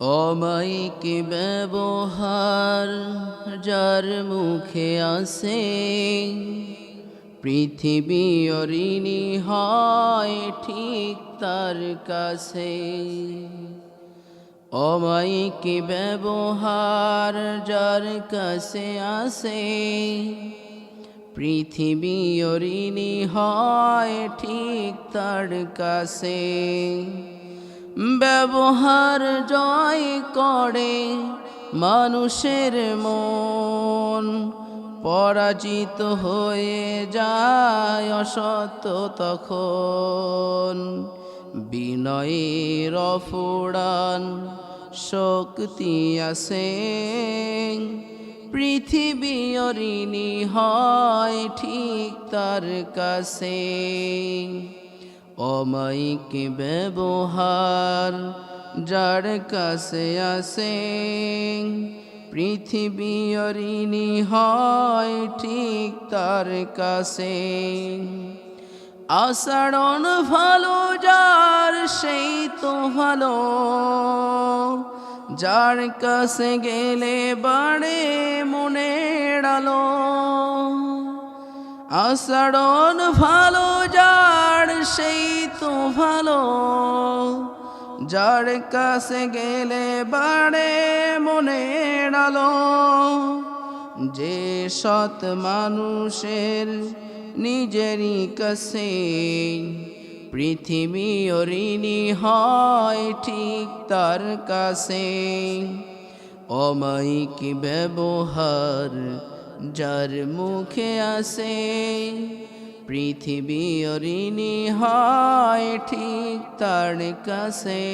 অমাইক ব্যবহার, যার মুখে আসে পৃথিবী অরিণী হয় ঠিক তার কাছে। অমাইক ব্যবহার, যার কাছে আসে পৃথিবী অরিণী হয় ঠিক তার কাছে। ব্যবহার জয় করে মানুষের মন। পরাজিত হয়ে যায় অসত্য তখন। বিনয়ের অফুড়ান শক্তি আছে। পৃথিবী অরিণী হয় ঠিক তার কাছে। অমাইক ব্যবহার, যার কাছে আসে পৃথিবী হয় ঠিক তার কাছে। আষাঢ়ন ভালো যার, সেই তো ভালো। যার কাছে গেলে বাড়ে মনে আলো। আষাঢ়ন ভালো, যার সেই তো ভালো, যার কাছে গেলে বাড়ে মনে আলো। যে সৎ মানুষের নিজেরই কাছে পৃথিবী অরিণী হয় ঠিক তার কাছে। অমাইক ব্যবহার যার মুখে আসে পৃথিবী অরিণী হয় ঠিক তার কাছে।